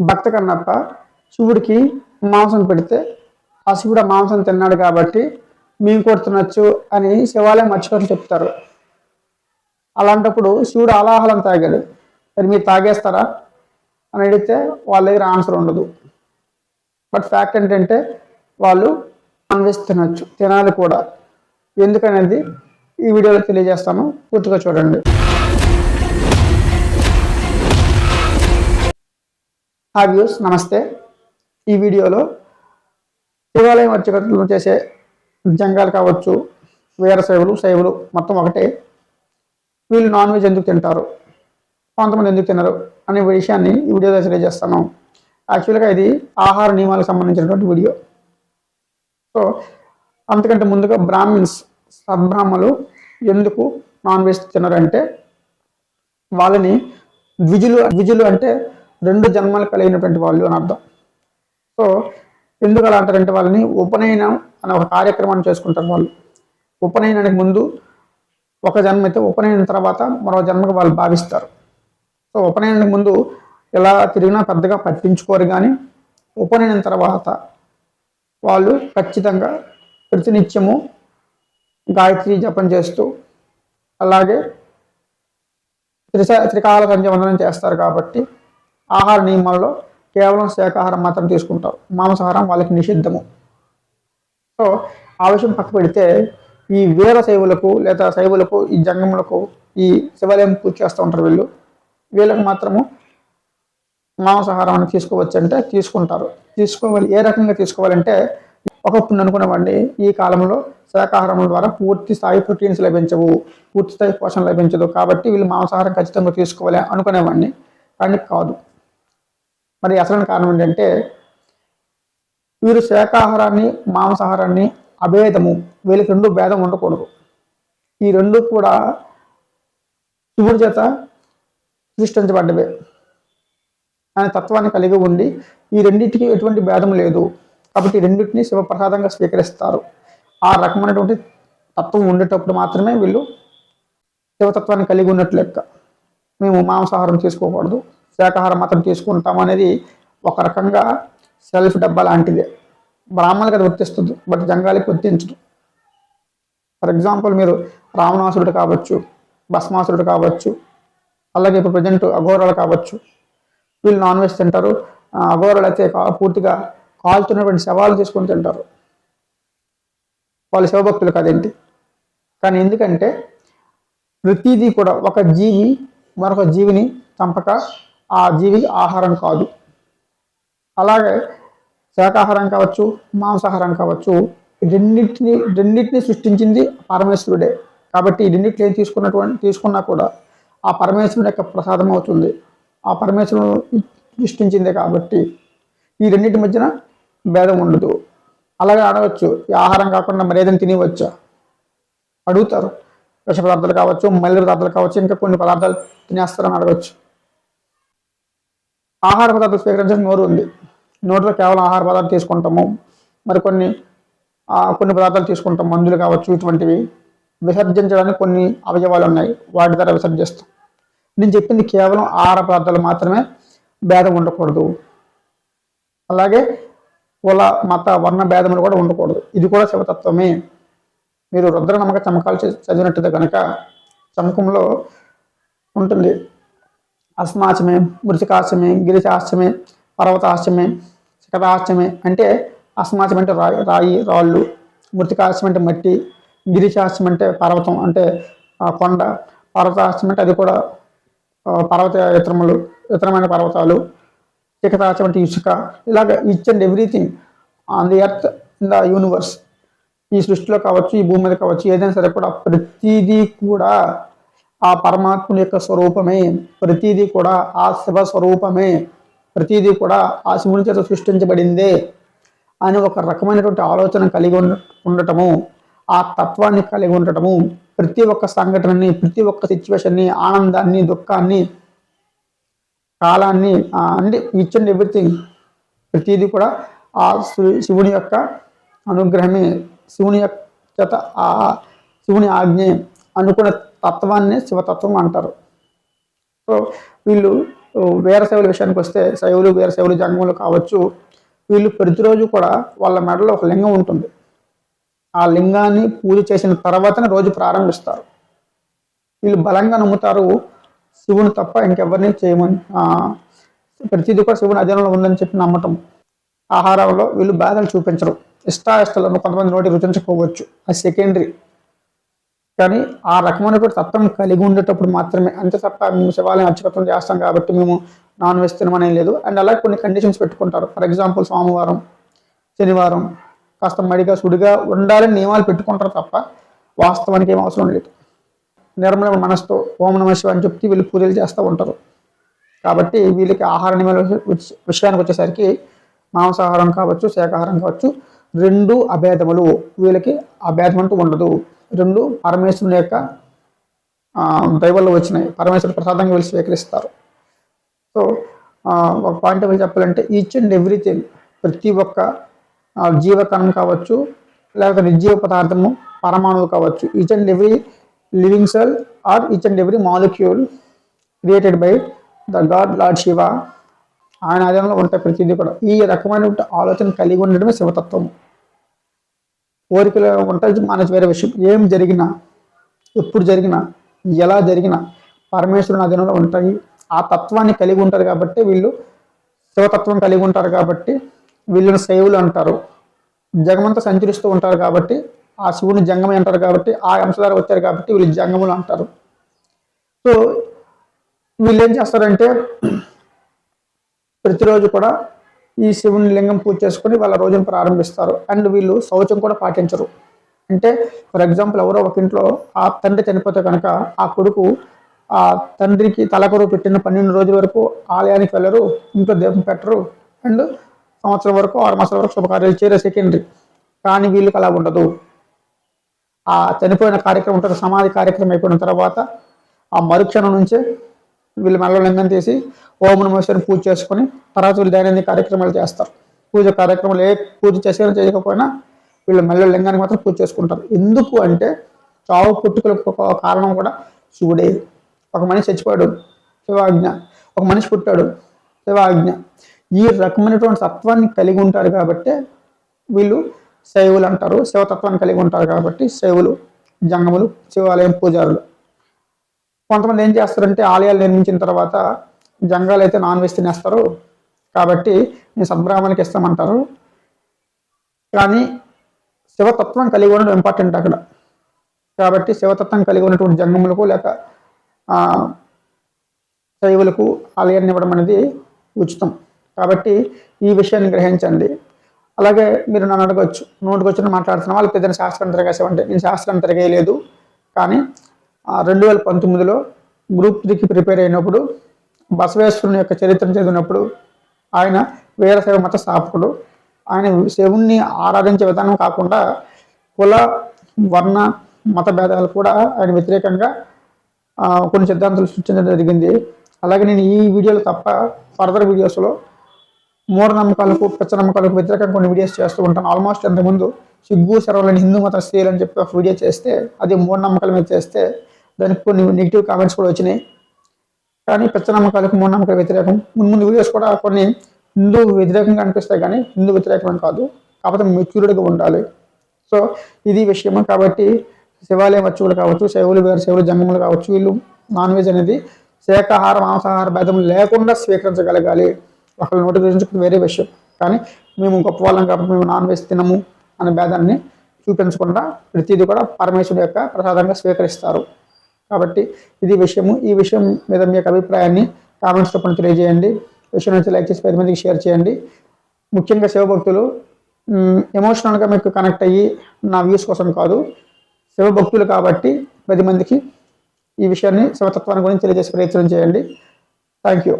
భక్త కన్నప్ప శివుడికి మాంసం పెడితే ఆ శివుడు మాంసం తిన్నాడు కాబట్టి మేము కూడా అని శివాలయం మర్చిపోయి చెప్తారు. అలాంటప్పుడు శివుడు అలాహలం తాగాడు. మరి మీరు తాగేస్తారా? అని అడిగితే వాళ్ళ దగ్గర ఆన్సర్ ఉండదు. బట్ ఫ్యాక్ట్ ఏంటంటే వాళ్ళు నాన్ వెజ్ తినాలి కూడా. ఎందుకనేది ఈ వీడియోలో తెలియజేస్తాను. పూర్తిగా చూడండి. హాయ్ వ్యూస్ నమస్తే. ఈ వీడియోలో దేవాలయం అర్చకత్వం చేసే జంగాలు కావచ్చు వీర సేవలు సేవలు మొత్తం ఒకటే. వీళ్ళు నాన్ వెజ్ ఎందుకు తింటారు? కొంతమంది ఎందుకు తినరు? అనే విషయాన్ని ఈ వీడియోలో తెలియజేస్తాను. యాక్చువల్గా ఇది ఆహార నియమాలకు సంబంధించినటువంటి వీడియో. సో అంతకంటే ముందుగా బ్రాహ్మిన్స్ సద్బ్రాహ్మలు ఎందుకు నాన్ వెజ్ తినరంటే వాళ్ళని ద్విజులు ద్విజులు అంటే రెండు జన్మలు కలిగినటువంటి వాళ్ళు అని అర్థం. సో ఎందుకు అలా అంటారంటే వాళ్ళని ఉపనయనం అనే ఒక కార్యక్రమాన్ని చేసుకుంటారు వాళ్ళు. ఉపనయనానికి ముందు ఒక జన్మ అయితే ఉపనయనం తర్వాత మరో జన్మకు వాళ్ళు భావిస్తారు. సో ఉపనయనానికి ముందు ఎలా తిరిగినా పెద్దగా పట్టించుకోరు కానీ ఉపనయనం తర్వాత వాళ్ళు ఖచ్చితంగా ప్రతినిత్యము గాయత్రి జపం చేస్తూ అలాగే త్రిశ త్రికాల సంధ్యవందనం చేస్తారు కాబట్టి ఆహార నియమాల్లో కేవలం శాకాహారం మాత్రం తీసుకుంటారు మాంసాహారం వాళ్ళకి నిషిద్ధము. సో ఆ విషయం పక్క పెడితే ఈ వీర శైవులకు లేదా శైవులకు ఈ జంగములకు ఈ శివాలయం పూజ చేస్తూ ఉంటారు వీళ్ళు. వీళ్ళకి మాత్రము మాంసాహారం అని తీసుకోవచ్చు అంటే తీసుకుంటారు. తీసుకోవాలి ఏ రకంగా తీసుకోవాలంటే ఒకప్పుడు అనుకునేవాడిని ఈ కాలంలో శాకాహారం ద్వారా పూర్తి స్థాయి ప్రోటీన్స్ లభించవు పూర్తి స్థాయి పోషణ లభించదు. కాబట్టి వీళ్ళు మాంసాహారం ఖచ్చితంగా తీసుకోవాలి అనుకునేవాడిని. కానీ కాదు. మరి అసలైన కారణం ఏంటంటే వీరు శాకాహారాన్ని మాంసాహారాన్ని అభేదము వీళ్ళకి రెండు భేదం ఉండకూడదు. ఈ రెండు కూడా శివుడి చేత సృష్టించబడ్డవే. అనే తత్వాన్ని కలిగి ఉండి ఈ రెండింటికి ఎటువంటి భేదం లేదు. కాబట్టి ఈ రెండింటిని శివప్రసాదంగా స్వీకరిస్తారు. ఆ రకమైనటువంటి తత్వం ఉండేటప్పుడు మాత్రమే వీళ్ళు శివతత్వాన్ని కలిగి ఉన్నట్లు లెక్క. మేము మాంసాహారం తీసుకోకూడదు. శాకాహారం మాత్రం తీసుకుంటాం అనేది ఒక రకంగా సెల్ఫ్ డబ్బా లాంటిదే. బ్రాహ్మణులకు అది వర్తిస్తుంది బట్ జంగాలికి వర్తించదు. ఫర్ ఎగ్జాంపుల్ మీరు రావణాసురుడు కావచ్చు భస్మాసురుడు కావచ్చు అలాగే ఇప్పుడు ప్రజెంట్ అఘోరాలు కావచ్చు వీళ్ళు నాన్ వెజ్ తింటారు. ఆ అఘోరాలు అయితే పూర్తిగా కాల్తున్నటువంటి శవాలు తీసుకొని తింటారు. వాళ్ళు శివభక్తులు కాదేంటి? కానీ ఎందుకంటే ప్రతిదీ కూడా ఒక జీవి మరొక జీవిని చంపక ఆ జీవికి ఆహారం కాదు. అలాగే శాకాహారం కావచ్చు మాంసాహారం కావచ్చు రెండింటిని రెండింటిని సృష్టించింది పరమేశ్వరుడే. కాబట్టి రెండింటిని ఏం తీసుకున్నటువంటి తీసుకున్నా కూడా ఆ పరమేశ్వరుడు యొక్క ప్రసాదం అవుతుంది. ఆ పరమేశ్వరుడు సృష్టించిందే కాబట్టి ఈ రెండింటి మధ్యన భేదం ఉండదు. అలాగే అడగచ్చు ఈ ఆహారం కాకుండా మరి ఏదైనా తినవచ్చా అడుగుతారు. విష పదార్థాలు కావచ్చు మల్లి పదార్థాలు కావచ్చు ఇంకా కొన్ని పదార్థాలు తినేస్తారని అడగచ్చు ఆహార పదార్థాలు స్వీకరించడం నోరు ఉంది. నోటిలో కేవలం ఆహార పదార్థాలు తీసుకుంటాము. మరికొన్ని కొన్ని పదార్థాలు తీసుకుంటాం. మందులు కావచ్చు ఇటువంటివి. విసర్జించడానికి కొన్ని అవయవాలు ఉన్నాయి. వాటి ద్వారా విసర్జిస్తాం. నేను చెప్పింది కేవలం ఆహార పదార్థాలు మాత్రమే భేదం ఉండకూడదు. అలాగే కుల మత వర్ణ భేదములు కూడా ఉండకూడదు. ఇది కూడా శివతత్వమే. మీరు రుద్ర నమ్మక చమకాలు చదివినట్టుగా కనుక చమకంలో ఉంటుంది. అస్మాచమే మృతికాశ్రమే గిరిశాశ్రమే పర్వతాశ్రమే శిఖరాశ్చమే అంటే అస్మాచం అంటే రాయి రాయి రాళ్ళు మృతికాశ్చం అంటే మట్టి గిరిశాశ్చం అంటే పర్వతం అంటే ఆ కొండ పర్వతాశ్చం అంటే అది కూడా పర్వత ఇతరములు ఇతరమైన పర్వతాలు శిఖరాశ్చం అంటే ఇసుక. ఇలాగ each and everything on the earth in the universe ఈ సృష్టిలో కావచ్చు ఈ భూమి మీద కావచ్చు ఏదైనా సరే కూడా ప్రతిదీ కూడా ఆ పరమాత్ముని యొక్క స్వరూపమే. ప్రతిదీ కూడా ఆ శివ స్వరూపమే ప్రతిదీ కూడా ఆ శివుని చేత సృష్టించబడిందే అని ఒక రకమైనటువంటి ఆలోచన కలిగి ఉండ ఉండటము ఆ తత్వాన్ని కలిగి ఉండటము ప్రతి ఒక్క సంఘటనని ప్రతి ఒక్క సిచ్యువేషన్ని ఆనందాన్ని దుఃఖాన్ని కాలాన్ని ఆ, అంటే ఈచ్ అండ్ ఎవ్రీథింగ్ ప్రతిదీ కూడా ఆ శివు- శివుని యొక్క అనుగ్రహమే. శివుని యొక్క చేత ఆ శివుని ఆజ్ఞ. అనుకున్న తత్వాన్ని శివతత్వం అంటారు. సో వీళ్ళు వీరశైవుల విషయానికి వస్తే శైవులు వీరశైవులు జంగములు కావచ్చు. వీళ్ళు ప్రతిరోజు కూడా వాళ్ళ మెడలో ఒక లింగం ఉంటుంది. ఆ లింగాన్ని పూజ చేసిన తర్వాతనే రోజు ప్రారంభిస్తారు. వీళ్ళు బలంగా నమ్ముతారు శివుని తప్ప ఇంకెవరిని చేయమని ప్రతిదీ కూడా శివుని అధీనంలో ఉందని చెప్పి నమ్మటం. ఆహారంలో వీళ్ళు బాధలు చూపించరు. ఇష్టాయిష్టాలను కొంతమంది నోటి రుచించకపోవచ్చు. అది సెకండరీ. కానీ ఆ రకమైనటువంటి తత్వం కలిగి ఉండేటప్పుడు మాత్రమే. అంతే తప్ప మేము శివాలయం అర్చకత్వం చేస్తాం కాబట్టి మేము నాన్ వెజ్ తినమనేం లేదు. అండ్ అలాగే కొన్ని కండిషన్స్ పెట్టుకుంటారు. ఫర్ ఎగ్జాంపుల్ సోమవారం శనివారం కాస్త మడిగా సుడిగా ఉండాలని నియమాలు పెట్టుకుంటారు తప్ప వాస్తవానికి ఏం అవసరం లేదు. నిర్మల మనసుతో ఓం నమ శివ అని చెప్తే వీళ్ళు పూజలు చేస్తూ ఉంటారు. కాబట్టి వీళ్ళకి ఆహార నియమాల విషయానికి వచ్చేసరికి మాంసాహారం కావచ్చు శాకాహారం కావచ్చు రెండు అభేదములు. వీళ్ళకి అభేదం అంటూ ఉండదు. రెండు పరమేశ్వరుని యొక్క దైవల్లో వచ్చినాయి. పరమేశ్వరుడు ప్రసాదంగా వెళ్ళి స్వీకరిస్తారు. సో ఒక పాయింట్ ఆఫ్ చెప్పాలంటే ఈచ్ అండ్ ఎవ్రీథింగ్ ప్రతి ఒక్క జీవకణం కావచ్చు లేకపోతే నిర్జీవ పదార్థము పరమాణువు కావచ్చు each and every living cell or each and every molecule created by the god lord Shiva ఆయన ఆధీనంలో ఉంటాయి ప్రతిదీ కూడా. ఈ రకమైన ఆలోచన కలిగి ఉండడమే శివతత్వము. కోరికలు ఉంటుంది మనసు వేరే విషయం. ఏం జరిగినా ఎప్పుడు జరిగినా ఎలా జరిగినా పరమేశ్వరుని అధీనంలో ఉంటాయి. ఆ తత్వాన్ని కలిగి ఉంటారు కాబట్టి వీళ్ళు శివతత్వం కలిగి ఉంటారు కాబట్టి వీళ్ళని శైవులు అంటారు. జగమంతా సంచరిస్తూ ఉంటారు కాబట్టి ఆ శివుని జంగమే అంటారు కాబట్టి ఆ అంశధార వచ్చారు కాబట్టి వీళ్ళు జంగములు అంటారు. సో వీళ్ళు ఏం చేస్తారంటే ప్రతిరోజు కూడా ఈ శివుని లింగం పూజ చేసుకుని వాళ్ళ రోజును ప్రారంభిస్తారు. అండ్ వీళ్ళు శౌచం కూడా పాటించరు. అంటే ఫర్ ఎగ్జాంపుల్ ఎవరో ఒక ఇంట్లో ఆ తండ్రి చనిపోతే కనుక ఆ కొడుకు ఆ తండ్రికి తలకొరు పెట్టిన పన్నెండు రోజుల వరకు ఆలయానికి వెళ్ళరు ఇంట్లో దీపం పెట్టరు అండ్ సంవత్సరం వరకు ఆరు మాసాల వరకు శుభకార్యాలు చేరే సెకండరీ. కానీ వీళ్ళకి అలా ఉండదు. ఆ చనిపోయిన కార్యక్రమం ఉంటుంది సమాధి కార్యక్రమం అయిపోయిన తర్వాత ఆ మరుక్షణం నుంచే వీళ్ళు మెల్ల లింగం తీసి ఓం నమస్కారం పూజ చేసుకొని తర్వాత వీళ్ళు దైనందిన కార్యక్రమాలు చేస్తారు. పూజ కార్యక్రమాలు ఏ పూజ చేసినా చేయకపోయినా వీళ్ళు మెల్ల లింగానికి మాత్రం పూజ చేసుకుంటారు. ఎందుకు అంటే చావు పుట్టుకలకు ఒక కారణం కూడా శివుడే. ఒక మనిషి చచ్చిపోయాడు శివాజ్ఞ. ఒక మనిషి పుట్టాడు శివాజ్ఞ. ఈ రకమైనటువంటి తత్వాన్ని కలిగి ఉంటారు కాబట్టి వీళ్ళు శైవులు అంటారు శివతత్వాన్ని కలిగి ఉంటారు కాబట్టి శైవులు జంగములు శివాలయం పూజారులు. కొంతమంది ఏం చేస్తారంటే ఆలయాలు నిర్మించిన తర్వాత జంగాలు అయితే నాన్ వెజ్ తినేస్తారు. కాబట్టి నేను సద్బ్రాహ్మణికి ఇస్తామంటారు. కానీ శివతత్వం కలిగి ఉండడం ఇంపార్టెంట్ అక్కడ. కాబట్టి శివతత్వం కలిగి ఉన్నటువంటి జంగములకు లేక శైవులకు ఆలయాన్ని ఇవ్వడం అనేది ఉచితం. కాబట్టి ఈ విషయాన్ని గ్రహించండి. అలాగే మీరు నన్ను అడగవచ్చు నోటికి వచ్చిన మాట్లాడుతున్న వాళ్ళు పెద్ద శాస్త్రం తిరగేసామంటే నేను శాస్త్రం తిరగేయలేదు. కానీ రెండు వేల పంతొమ్మిదిలో గ్రూప్ త్రీకి ప్రిపేర్ అయినప్పుడు బసవేశ్వరుని యొక్క చరిత్రను చదివినప్పుడు ఆయన వీరశైవ మత స్థాపకుడు. ఆయన శివుణ్ణి ఆరాధించే విధానం కాకుండా కుల వర్ణ మత భేదాలు కూడా ఆయన వ్యతిరేకంగా కొన్ని సిద్ధాంతాలు సృష్టించడం జరిగింది. అలాగే నేను ఈ వీడియోలు తప్ప ఫర్దర్ వీడియోస్లో మూఢనమ్మకాలకు పిచ్చ నమ్మకాలకు వ్యతిరేకంగా కొన్ని వీడియోస్ చేస్తూ ఉంటాను. ఆల్మోస్ట్ ఇంతకుముందు సిగ్గు సెరవులని హిందూ మత స్త్రీలు అని చెప్పి ఒక వీడియో చేస్తే అది మూఢనమ్మకాల మీద చేస్తే దానికి కొన్ని నెగిటివ్ కామెంట్స్ కూడా వచ్చినాయి. కానీ పిచ్చ మూఢనమ్మకాల వ్యతిరేకం. ముందు ముందు వీడియోస్ కూడా కొన్ని హిందూ వ్యతిరేకంగా అనిపిస్తాయి కానీ హిందూ వ్యతిరేకం కాదు. కాకపోతే మెచ్యూర్డ్గా ఉండాలి. సో ఇది విషయం కాబట్టి శివాలయం వచ్చువులు కావచ్చు శైవులు వేరు శైవులు జంగములు కావచ్చు వీళ్ళు నాన్ వెజ్ అనేది శాఖాహార మాంసాహార భేదం లేకుండా స్వీకరించగలగాలి. ఒకళ్ళు నోటి గురించి వేరే విషయం. కానీ మేము గొప్ప వాళ్ళం కాబట్టి మేము నాన్ వెజ్ తినము అనే భేదాన్ని చూపించకుండా ప్రతిదీ కూడా పరమేశ్వరుడు యొక్క ప్రసాదంగా స్వీకరిస్తారు. కాబట్టి ఇది విషయము. ఈ విషయం మీద మీ యొక్క అభిప్రాయాన్ని కామెంట్స్ రూపంలో తెలియజేయండి. విషయం నుంచి లైక్ చేసి పది మందికి షేర్ చేయండి. ముఖ్యంగా శివభక్తులు ఎమోషనల్గా మీకు కనెక్ట్ అయ్యి నా వ్యూస్ కోసం కాదు శివభక్తులు కాబట్టి పది మందికి ఈ విషయాన్ని శివతత్వాన్ని గురించి తెలియజేసే ప్రయత్నం చేయండి. Thank you